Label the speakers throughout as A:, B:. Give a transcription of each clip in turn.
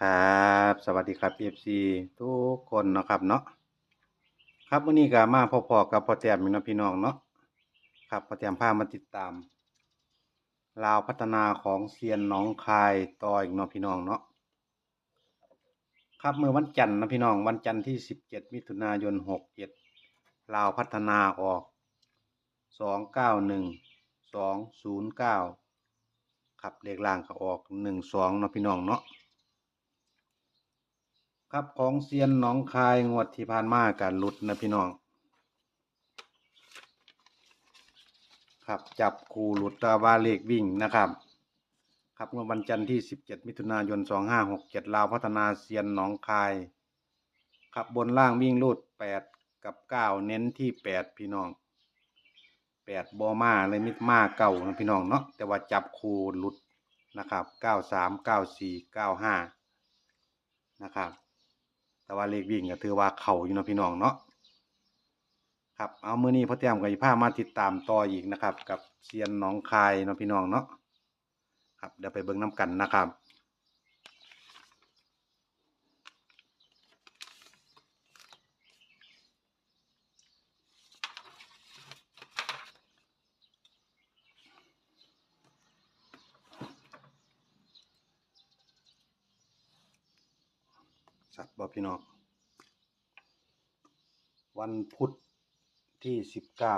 A: ครับ สวัสดีครับ FC ทุกคนนะครับเนาะครับวันนี้ก็มาพอๆกับพ่อแต้มอีกเนาะพี่น้องเนาะครับพ่อแต้มพามาติดตามลาวพัฒนาของเซียนหนองคายต่ออีกเนาะพี่น้องเนาะครับเมื่อวันจันทร์นะพี่น้องวันจันทร์ที่17มิถุนายน67ลาวพัฒนาออก291 209ครับเลขล่างก็ออก12เนาะพี่น้องเนาะ ครับของเซียนหนองคายงวดที่ผ่านมาการลุดนะพี่น้อง ครับจับคูหลุดตาวาเลขวิ่งนะครับ ครับเมื่อวันจันทร์ที่ 17 มิถุนายน 2567 ลาวพัฒนาเซียนหนองคาย ครับบนล่างวิ่งรูด8 กับ 9 เน้นที่ 8 พี่น้อง 8บอมาเลยมิดมาเก่านะพี่น้องเนาะแต่ว่าจับคูหลุดนะครับ 93 94 95 นะครับ แต่ว่าเลขวิ่งก็ถือว่าเข่าอยู่นะพี่น้องเนาะครับเอามือนี้พ่อแต้มกับอีพามาติดตามต่ออีกนะครับ กับเซียนน้องคายเนาะพี่น้องเนาะครับเดี๋ยวไปเบิ้งน้กันนะครับ บ่พี่น้องวันพุธที่สิบเก้า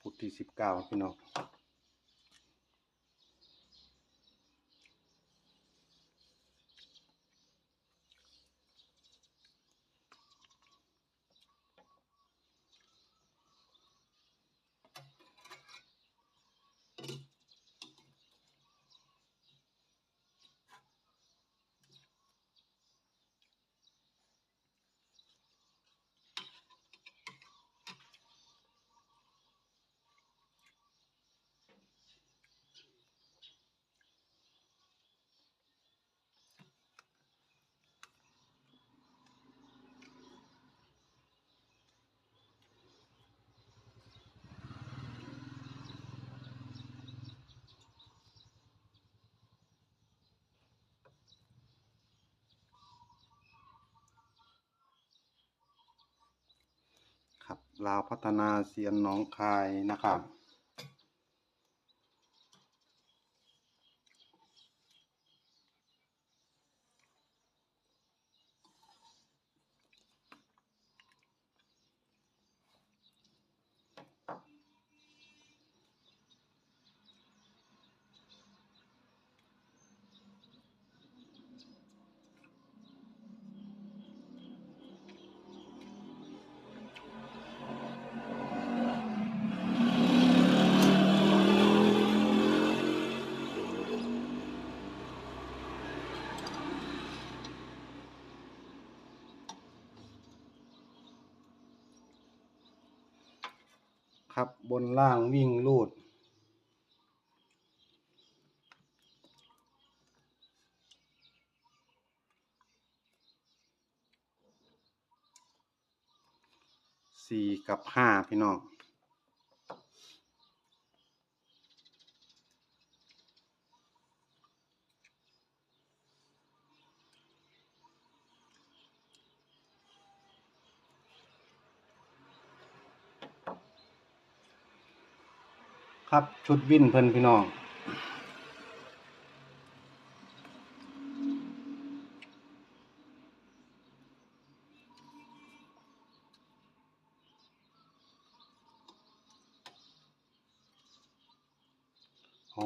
A: พุธที่สิบเก้าพี่น้อง ลาวพัฒนาเซียนหนองคายนะครับ ครับบนล่างวิ่งลูด สี่กับห้าพี่น้อง ครับชุดวินเพิ่นพี่น้องเอา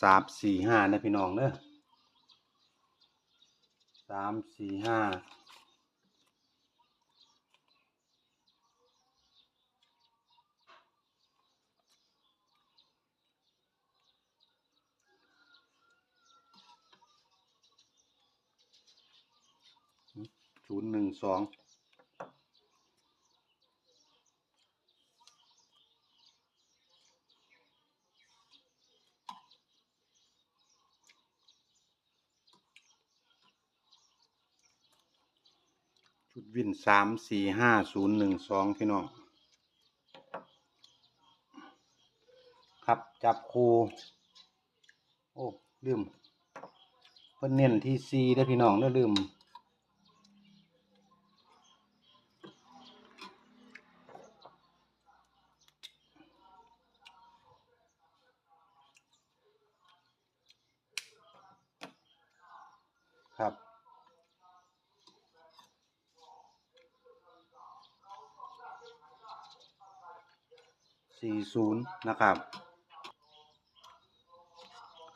A: สามสี่ห้านะพี่น้องเนอะสามสี่ห้า ศูนย์หนึ่งสองชุดวินสามสี่ห้าศูนย์หนึ่งสองพี่น้องครับจับคูโอ้ลืมเพิ่นเน้นที่ซีได้พี่น้องเด้อลืม ครับ สี่ศูนย์นะครับ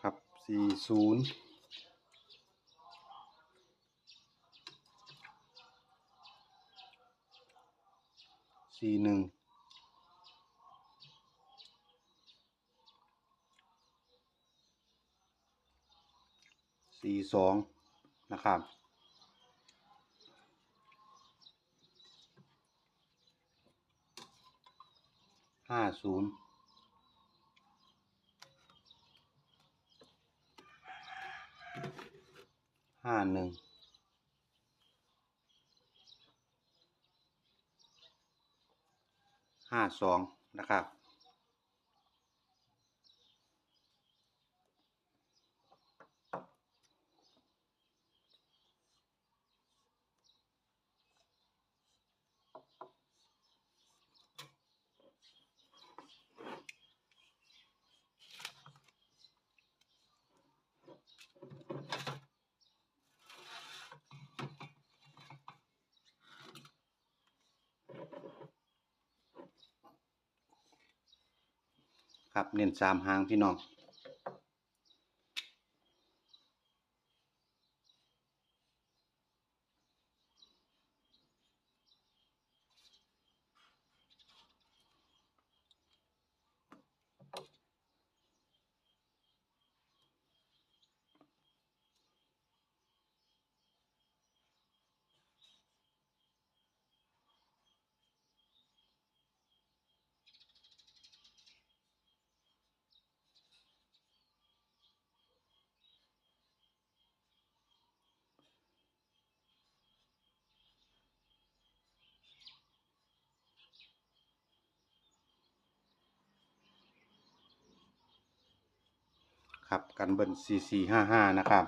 A: ครับสี่ศูนย์สี่หนึ่งสี่สอง นะครับ ห้าศูนย์ห้าหนึ่งห้าสองนะครับ ครับ เน้นสามหางพี่น้อง ครับกันเบิ้ลสี่สี่ห้าห้านะครับ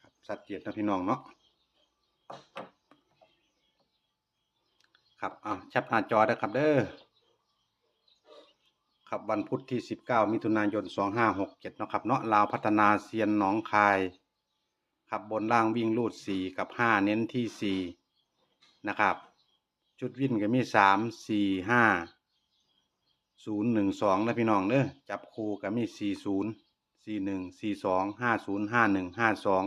A: ครับสัดเจนนะพี่น้องเนาะครับอะชับหน้าจอได้ครับเด้อครับวันพุธที่ 19 มิถุนายน 2567 เนาะครับเนาะลาวพัฒนาเซียนหนองคาย ครับบนล่างวิ่งลูด 4 กับ 5 เน้นที่ 4 นะครับ ชุดวิ่นก็มีสามสี่ห้าศูนย์หนึ่งสองนะพี่น้องเนอะจับคู่ก็มีสี่ศูนย์สี่หนึ่งสี่สองห้าศูนย์ห้าหนึ่งห้าสอง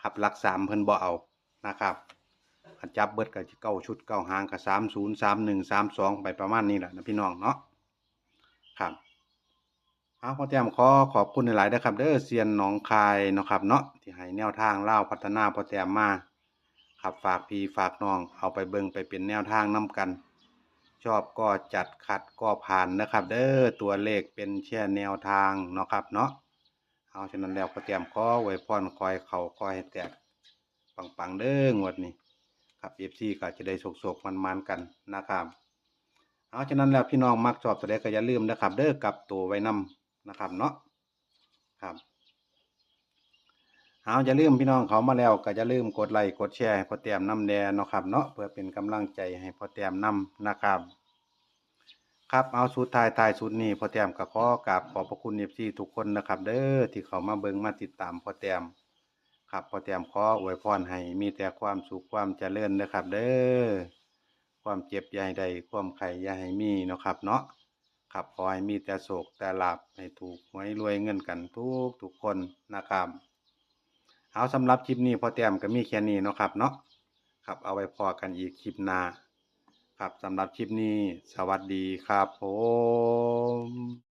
A: ขับลักสามเพิ่นบ่เอานะครับจับเบิดกับเก้าชุดเก้าหางกับสามศูนย์สามหนึ่งสามสองไปประมาณนี้แหละนะพี่น้องเนาะครับเอาพ่อแต้มขอขอบคุณหลายๆนะครับเด้อเซียนหนองคายนะครับเนาะที่ให้แนวทางเล่าพัฒนาพ่อแต้มมา ครับฝากพี่ฝากน้องเอาไปเบิ่งไปเป็นแนวทางนํกัน ชอบก็จัดขัดก็ผ่านนะครับ เด้อตัวเลขเป็นแค่แนวทางเนาะครับเนาะเอาฉะนั้นแล้วพ่อแต้มขอไว้พรคอยเขาคอยให้แตกปังๆเด้องวดนี้ครับ FC ก็จะได้โศกๆมันๆกันนะครับเอาฉะนั้นแล้วพี่น้องมักชอบตัวใดก็อย่าลืมนะครับ เด้อกลับตัวไว้นำนะครับเนาะครับ เอาอย่าลืมพี่น้องเขามาแล้วก็อย่าลืมกดไลค์กดแชร์ให้พ่อแต้มนำแดเนาะครับเนาะเพื่อเป็นกำลังใจให้พ่อแต้มนำนะครับ ครับเอาสุดท้ายท้ายสุดนี้พ่อแต้มก็ขอกราบขอบพระคุณเอฟซีทุกคนนะครับ เด้อที่เขามาเบิ่งมาติดตามพ่อแต้มครับพ่อแต้มขออวยพรให้มีแต่ความสุขความเจริญนะครับ เด้อความเจ็บยาให้ใดความไข่ยาให้มีเนาะครับ เนาะครับขอให้มีแต่โศกแต่หลาบให้ถูกหวยรวยเงินกันทุกทุกคนนะครับ เอาสำหรับคลิปนี้พอแต้มก็มีแค่นี้เนาะครับเนาะครับเอาไว้พอกันอีกคลิปหน้าครับสำหรับคลิปนี้ สวัสดีครับผม